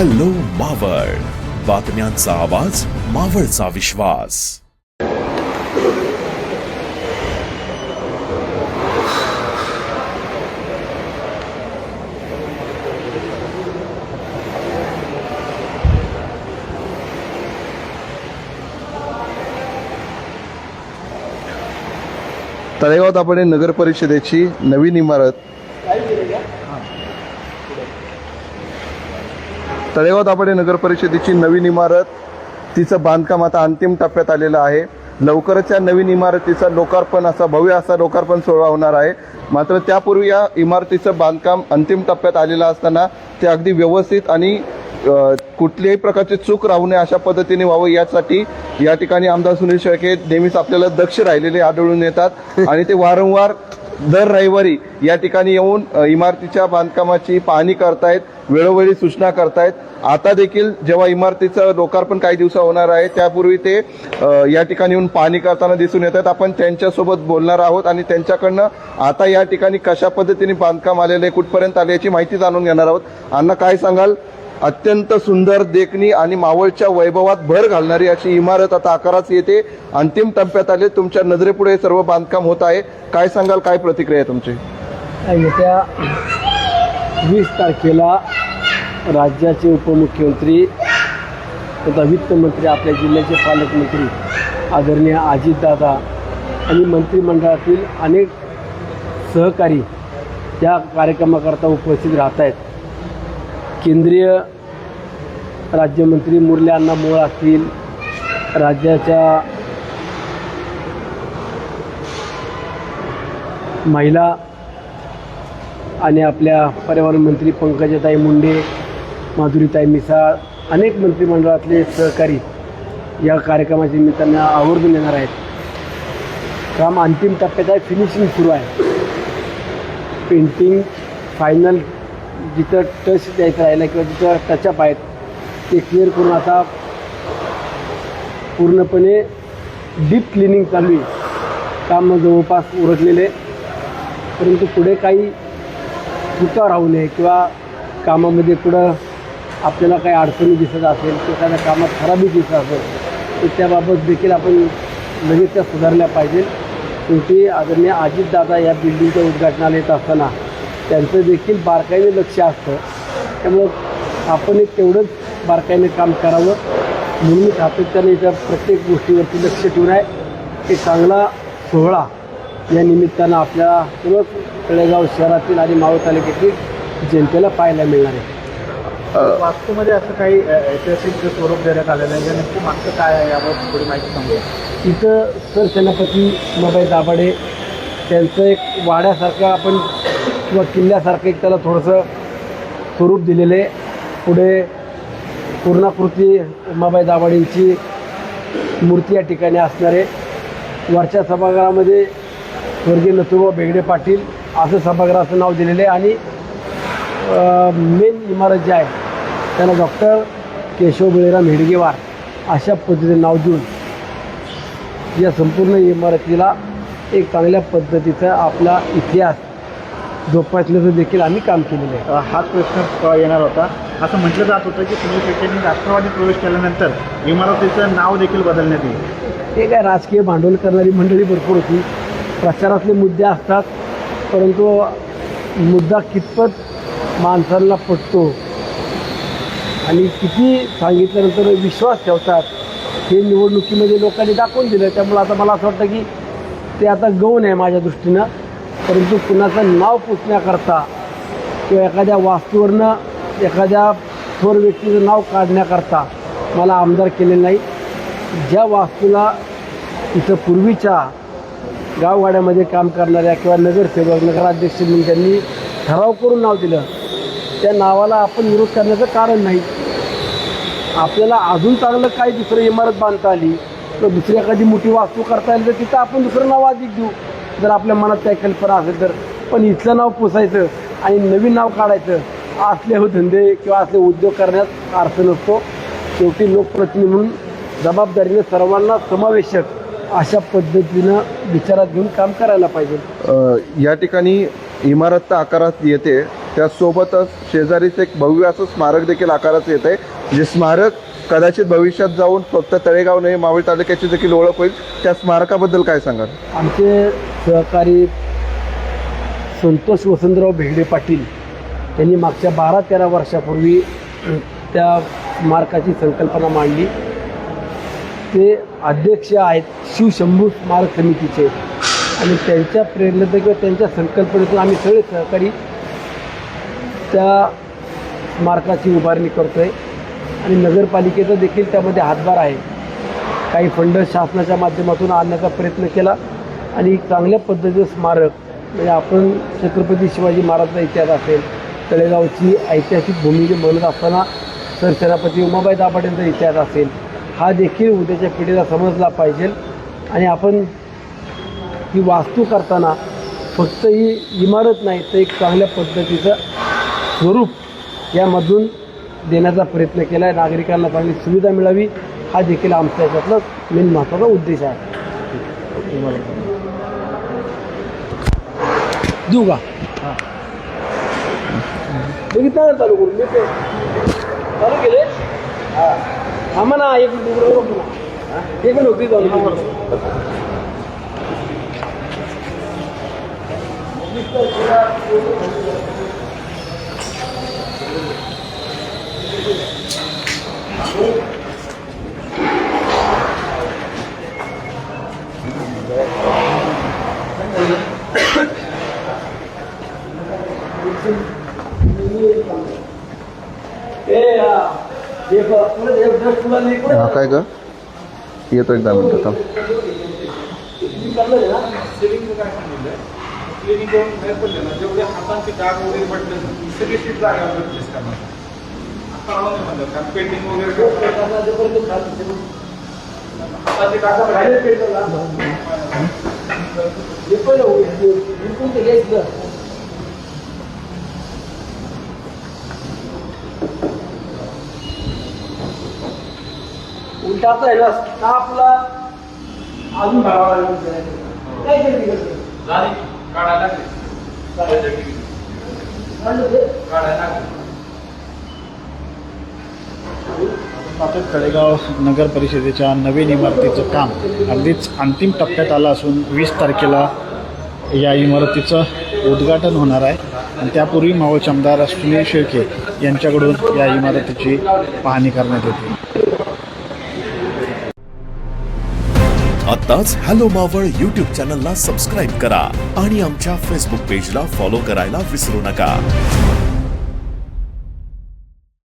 Hello Maval. बातम्यांचा आवाज मावळचा विश्वास. तळेगाव दाभाडे नगर परिषदेची नवीन इमारत. तळेगाव दाभाडे नगर परिषदेची नवीन इमारत तिचं बांधकाम आता अंतिम टप्प्यात आलेलं आहे. लवकरच या नवीन इमारतीचा लोकार्पण असा भव्य असा लोकार्पण सोहळा होणार आहे. मात्र त्यापूर्वी या इमारतीचं बांधकाम अंतिम टप्प्यात आलेलं असताना ते अगदी व्यवस्थित आणि कुठल्याही प्रकारची चूक राहू नये अशा पद्धतीने व्हावं यासाठी या ठिकाणी आमदार सुनील शेळके नेहमीच आपल्याला दक्ष राहिलेले आढळून येतात. आणि ते वारंवार दर रविवारी या ठिकाणी येऊन इमारतीच्या बांधकामाची पाहणी करतायत वेळोवेळी सूचना करतायत. आता देखील जेव्हा इमारतीचं लोकार्पण काही दिवसा होणार आहे त्यापूर्वी ते या ठिकाणी येऊन पाहणी करताना दिसून येत आहेत आपण त्यांच्यासोबत बोलणार आहोत आणि त्यांच्याकडनं आता या ठिकाणी कशा पद्धतीने बांधकाम आलेलं आहे कुठपर्यंत आले याची माहिती जाणून घेणार आहोत. अण्णा काय सांगाल? अत्यंत सुंदर देखणी आणि मावळच्या वैभवात भर घालणारी अशी इमारत आता आकाराच येते. अंतिम टप्प्यात आले तुमच्या नजरेपुढे सर्व बांधकाम होत आहे. काय सांगाल काय प्रतिक्रिया आहे तुमची? येत्या वीस तारखेला राज्याचे उपमुख्यमंत्री तथा वित्तमंत्री आपल्या जिल्ह्याचे पालकमंत्री आदरणीय अजितदादा आणि मंत्रिमंडळातील अनेक सहकारी या कार्यक्रमाकरता उपस्थित राहत आहेत केंद्रीय राज्यमंत्री मुरली अण्णा मोळ असतील राज्याच्या महिला आणि आपल्या पर्यावरण मंत्री पंकजाताई मुंडे माधुरीताई मिसाळ अनेक मंत्रिमंडळातले सहकारी या कार्यक्रमाच्या निमित्तानं आवर्जून येणार आहेत. काम अंतिम टप्प्यात आहे फिनिशिंग सुरू आहे. पेंटिंग फायनल जिथं टच द्यायचं राहिलं किंवा जिथं टचअप आहेत ते क्लिअर करून आता पूर्णपणे डीप क्लिनिंग चालू आहे. काम जवळपास उरकलेले परंतु पुढे काही चुका राहू नये किंवा कामामध्ये पुढं आपल्याला काही अडचणी दिसत असेल किंवा एखाद्या कामात खराबी दिसत असेल तर त्याबाबत देखील आपण लगेच त्या सुधारल्या पाहिजे शेवटी आदरणीय अजितदादा या बिल्डिंगच्या उद्घाटनाला येत असताना त्यांचं देखील बारकाईने लक्ष असतं. त्यामुळं आपण एक तेवढंच बारकाईने काम करावं. म्हणून मी सातत्याने त्या प्रत्येक गोष्टीवरती लक्ष ठेवून आहे. एक चांगला सोहळा या निमित्तानं आपल्या सर्व तळेगाव शहरातील आणि मावळ तालुक्यातील जनतेला पाहायला मिळणार आहे. वास्तूमध्ये असं काही ऐतिहासिक स्वरूप देण्यात आलेलं आहे नेमकं मागचं काय आहे यावर थोडी माहिती सांगूया तिथं सरसेनापती मबाई दाभाडे त्यांचं एक वाड्यासारखं आपण किंवा किल्ल्यासारखं एक त्याला थोडंसं स्वरूप दिलेलं आहे. पुढे पूर्णाकृती उमाबाई दाभाडेंची मूर्ती या ठिकाणी असणारे वरच्या सभागृहामध्ये स्वर्गीय नथुबा बेगडे पाटील असं सभागृहाचं नाव दिलेलं आहे. आणि मेन इमारत जी आहे त्याला डॉक्टर केशव बळीराम हेडगेवार अशा पद्धतीने नाव देऊन या संपूर्ण इमारतीला एक चांगल्या पद्धतीचा आपला इतिहास जोपासण्याचं देखील आम्ही काम केलेलं आहे. हाच प्रश्न येणार होता. असं म्हटलं जात होतं की सुनील शेट्टींनी राष्ट्रवादी प्रवेश केल्यानंतर इमारतीचं नाव देखील बदलण्यात येईल. ते काय राजकीय भांडवल करणारी मंडळी भरपूर होती. प्रचारातले मुद्दे असतात परंतु मुद्दा कितपत माणसांना पटतो आणि किती सांगितल्यानंतर विश्वास ठेवतात हे निवडणुकीमध्ये लोकांनी दाखवून दिलं. त्यामुळं आता मला असं वाटतं की ते आता गौण आहे माझ्या दृष्टीनं. परंतु कुणाचं नाव पुसण्याकरता किंवा एखाद्या वास्तूवरनं एखाद्या थोर व्यक्तीचं नाव काढण्याकरता मला आमदार केले नाही. ज्या वास्तूला इथं पूर्वीच्या गावगाड्यामध्ये काम करणाऱ्या किंवा नगरसेवक नगराध्यक्ष म्हणून त्यांनी ठराव करून नाव दिलं त्या नावाला आपण विरोध करण्याचं कारण नाही. आपल्याला अजून चांगलं काही दुसरं इमारत बांधता आली किंवा दुसरी एखादी मोठी वास्तू करता आली तर तिथं आपण दुसरं नाव अधिक देऊ. जर आपल्या मनात काही कल्पना असेल तर पण इथलं नाव पुसायचं आणि नवीन नाव काढायचं असले हो धंदे किंवा असले उद्योग करण्यात अर्थ नसतो. शेवटी लोकप्रतिनिधी म्हणून जबाबदारीने सर्वांना समावेशक अशा पद्धतीनं विचारात घेऊन काम करायला पाहिजे. या ठिकाणी इमारत तर आकारात येते त्यासोबतच शेजारीच एक भव्य असं स्मारक देखील आकारात येत आहे जे स्मारक कदाचित भविष्यात जाऊन फक्त तळेगाव नाही मावळ तालुक्याची देखील ओळख होईल. त्या स्मारकाबद्दल काय सांगाल? आमचे सहकारी संतोष वसंतराव भेगडे पाटील यांनी मागच्या बारा तेरा वर्षापूर्वी त्या स्मारकाची संकल्पना मांडली. ते अध्यक्ष आहेत शिवशंभू स्मारक समितीचे आणि त्यांच्या प्रेरणेत किंवा त्यांच्या संकल्पनेतून आम्ही सगळे सहकारी त्या स्मारकाची उभारणी करतो आहे आणि नगरपालिकेचा देखील त्यामध्ये हातभार आहे. काही फंड शासनाच्या माध्यमातून आणण्याचा प्रयत्न केला. आणि एक चांगल्या पद्धतीचं स्मारक म्हणजे आपण छत्रपती शिवाजी महाराजांचा इतिहास असेल तळेगावची ऐतिहासिक भूमी म्हणत असताना सरसेनापती उमाबाई दाभाडेंचा इतिहास असेल हा देखील उद्याच्या पिढीला समजला पाहिजे. आणि आपण ही वास्तू करताना फक्त ही इमारत नाही तर एक चांगल्या पद्धतीचं स्वरूप यामधून देण्याचा प्रयत्न केला आहे नागरिकांना चांगली सुविधा मिळावी हा देखील आमच्या याच्यातला मेन महत्त्वाचा उद्देश आहे. देऊ का बघितलं ना चालू करून मी ते चालू केले थांबा ना एक मिनिट उघडं नको ना. एक मिनिट होती चालू ए हा. हे बघ, पुढे हे ब्रश तुला नाही पुढे हा काय ग येतो एकदा मिनटं थांब चाललंय ना आता आहे ना स्टाफला अजून भरावा लागेल काय? झाली. काढायला लागले. तळेगाव नगर परिषदेच्या नवीन इमारतीचं काम अगदीच अंतिम टप्प्यात आलं असून वीस तारखेला या इमारतीचं उद्घाटन होणार आहे. आणि त्यापूर्वी मावळचे आमदार सुनील शेळके यांच्याकडून या इमारतीची पाहणी करण्यात येते. आत्ताच हॅलो मावळ युट्यूब चॅनलला सबस्क्राईब करा आणि आमच्या फेसबुक पेजला फॉलो करायला विसरू नका.